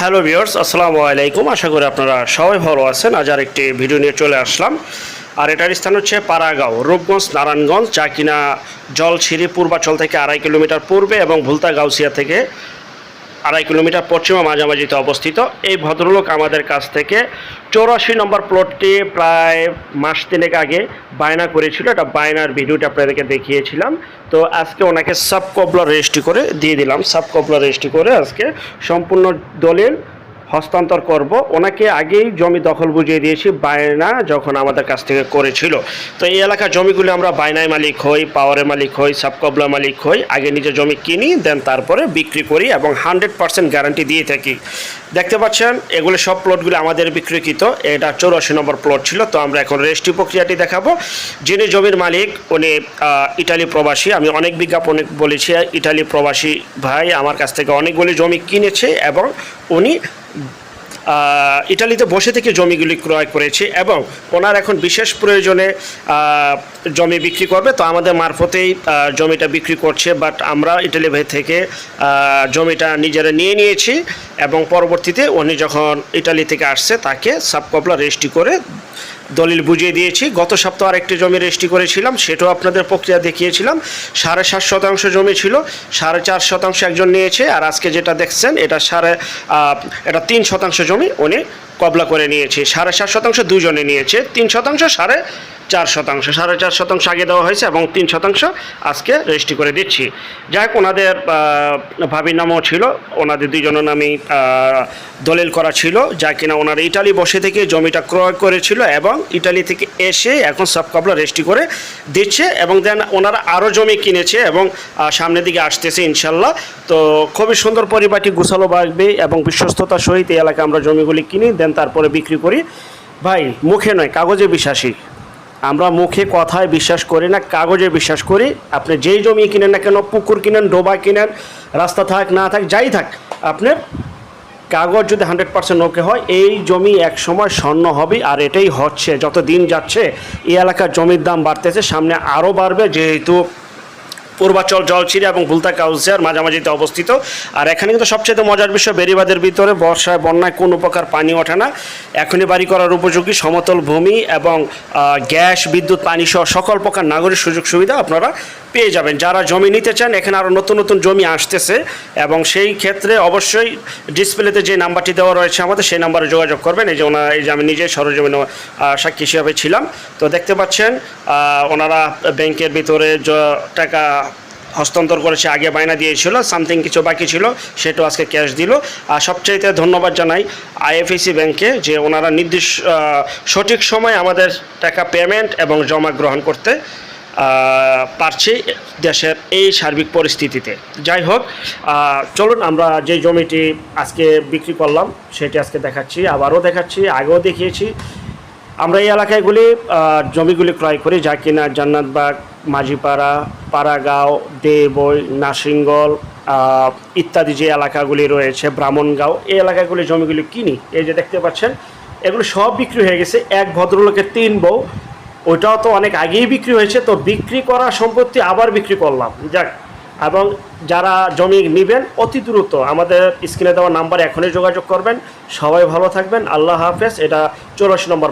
Hello viewers আসসালামু আলাইকুম। আশা করি আপনারা সবাই ভালো আছেন। আজ আর একটি ভিডিও নিয়ে চলে আসলাম। আর এটার স্থান হচ্ছে পাড়াগাঁও, রূপগঞ্জ, নারায়ণগঞ্জ, যা কিনা জলছিরি পূর্বাচল থেকে আড়াই কিলোমিটার পূর্বে এবং ভুলতা গাউসিয়া থেকে আড়াই কিলোমিটার পশ্চিমা মাঝামাঝিতে অবস্থিত। এই ভদ্রলোক আমাদের কাছ থেকে চৌরাশি নম্বর প্লটটি প্রায় মাস তিনেক আগে বায়না করেছিল। এটা বায়নার ভিডিওটা আপনাদেরকে দেখিয়েছিলাম। তো আজকে ওনাকে সাব কবলা রেজিস্ট্রি করে দিয়ে দিলাম। সাব কবলা রেজিস্ট্রি করে আজকে সম্পূর্ণ দলিল হস্তান্তর করব। ওনাকে আগেই জমি দখল বুঝিয়ে দিয়েছি, বায়না যখন আমাদের কাছ থেকে করেছিল। তো এই এলাকার জমিগুলি আমরা বায়নায় মালিক হই, পাওয়ারের মালিক হই, সাবকবলা মালিক হই, আগে নিজে জমি কিনি, দেন তারপরে বিক্রি করি এবং হান্ড্রেড পার্সেন্ট গ্যারান্টি দিয়ে থাকি। দেখতে পাচ্ছেন, এগুলো সব প্লটগুলি আমাদের বিক্রিকৃত এটা চৌরাশি নম্বর প্লট ছিল, তো আমরা এখন রেজিস্ট্রি প্রক্রিয়াটি দেখাবো। যিনি জমির মালিক, উনি ইটালি প্রবাসী। আমি অনেক বিজ্ঞাপনে বলেছি, ইটালি প্রবাসী ভাই আমার কাছ থেকে অনেকগুলি জমি কিনেছে এবং উনি ইটালিতে বসে থেকে জমিগুলি ক্রয় করেছে এবং ওনার এখন বিশেষ প্রয়োজনে জমি বিক্রি করবে। তো আমাদের মারফতেই জমিটা বিক্রি করছে বাট আমরা ইটালি ভাই থেকে জমিটা নিজেরা নিয়ে নিয়েছি এবং পরবর্তীতে উনি যখন ইটালি থেকে আসছে, তাকে সাবকপলা রেজিস্ট্রি করে দলিল বুঝিয়ে দিয়েছি। গত সপ্তাহ আরেকটি জমি রেজিস্ট্রি করেছিলাম, সেটাও আপনাদের প্রক্রিয়া দেখিয়েছিলাম। সাড়ে সাত শতাংশ জমি ছিল, সাড়ে চার শতাংশ একজন নিয়েছে, আর আজকে যেটা দেখছেন, এটা সাড়ে এটা তিন শতাংশ জমি উনি কবলা করে নিয়েছে। সাড়ে সাত শতাংশ দুজনে নিয়েছে, তিন শতাংশ সাড়ে চার শতাংশ। সাড়ে চার শতাংশ আগে দেওয়া হয়েছে এবং তিন শতাংশ আজকে রেজিস্ট্রি করে দিচ্ছি। যাই হোক, ওনাদের ভাবির নামও ছিল, ওনাদের দুজনের নামেই দলিল করা ছিল, যা কিনা ওনারা ইটালি বসে থেকে জমিটা ক্রয় করেছিল এবং ইটালি থেকে এসে এখন সব কাবলা রেজিস্ট্রি করে দিচ্ছে এবং দেন ওনারা আরও জমি কিনেছে এবং সামনের দিকে আসতেছে ইনশাল্লাহ। তো খুবই সুন্দর পরিবারটি গুছালো বাড়বে এবং বিশ্বস্ততার সহিত এই এলাকায় আমরা জমিগুলি কিনি, দেন তারপরে বিক্রি করি। ভাই, মুখে নয়, কাগজে বিশ্বাসী। আমরা মুখে কথায় বিশ্বাস করি না, কাগজে বিশ্বাস করি। আপনি যেই জমি কিনেন না কেন, পুকুর কিনেন, ডোবা কিনেন, রাস্তা থাক, না থাক, যাই থাক, আপনার কাগজ যদি হান্ড্রেড পার্সেন্ট ওকে হয়, এই জমি এক সময় স্বর্ণ হবে আর এটাই হচ্ছে। যত দিন যাচ্ছে, এই এলাকার জমির দাম বাড়তেছে, সামনে আরও বাড়বে, যেহেতু পূর্বাচল জলছিরি এবং ভুলতা কাউসিয়ার মাঝামাঝিতে অবস্থিত। আর এখানে কিন্তু সবচেয়ে মজার বিষয় বেরিবাদের ভিতরে বর্ষায়, বন্যায় কোনো প্রকার পানি ওঠে না। এখনই বাড়ি করার উপযোগী সমতল ভূমি এবং গ্যাস, বিদ্যুৎ, পানি সহ সকল প্রকার নাগরিক সুযোগ সুবিধা আপনারা পেয়ে যাবেন। যারা জমি নিতে চান, এখানে আরও নতুন নতুন জমি আসতেছে এবং সেই ক্ষেত্রে অবশ্যই ডিসপ্লেতে যে নাম্বারটি দেওয়া রয়েছে আমাদের, সেই নাম্বারে যোগাযোগ করবেন। এই যে ওনারা এই যে আমি নিজে সরজমিন সাক্ষী হিসাবে ছিলাম। তো দেখতে পাচ্ছেন ওনারা ব্যাংকের ভিতরে টাকা হস্তান্তর করেছে, আগে বায়না দিয়েছিল, সামথিং কিছু বাকি ছিল, সেটাও আজকে ক্যাশ দিল। আর সবচাইতে ধন্যবাদ জানাই আইএফএসি ব্যাংকে যে ওনারা নির্দিষ্ট সঠিক সময় আমাদের টাকা পেমেন্ট এবং জমা গ্রহণ করতে পারছে দেশের এই সার্বিক পরিস্থিতিতে। যাই হোক চলুন আমরা যে জমিটি আজকে বিক্রি করলাম, সেটি আজকে দেখাচ্ছি, আবারও দেখাচ্ছি, আগেও দেখিয়েছি। আমরা এই এলাকাগুলি জমিগুলি ক্রয় করি, যা কিনা জান্নাতবাগ মাঝিপাড়া, পাড়াগাঁও, দেবই নাসিঙ্গল ইত্যাদি যে এলাকাগুলি রয়েছে, ব্রাহ্মণগাঁও, এই এলাকাগুলি জমিগুলি কিনি। এই যে দেখতে পাচ্ছেন, এগুলো সব বিক্রি হয়ে গেছে। এক ভদ্রলোকের তিন বউ ওইটাও তো অনেক আগেই বিক্রি হয়েছে, তো বিক্রি করা সম্পত্তি আবার বিক্রি করলাম। যাক, এবং যারা জমি নেবেন, অতি দ্রুত আমাদের স্ক্রিনে দেওয়া নাম্বার এখনই যোগাযোগ করবেন। সবাই ভালো থাকবেন, আল্লাহ হাফেজ, এটা চৌরাশি নম্বর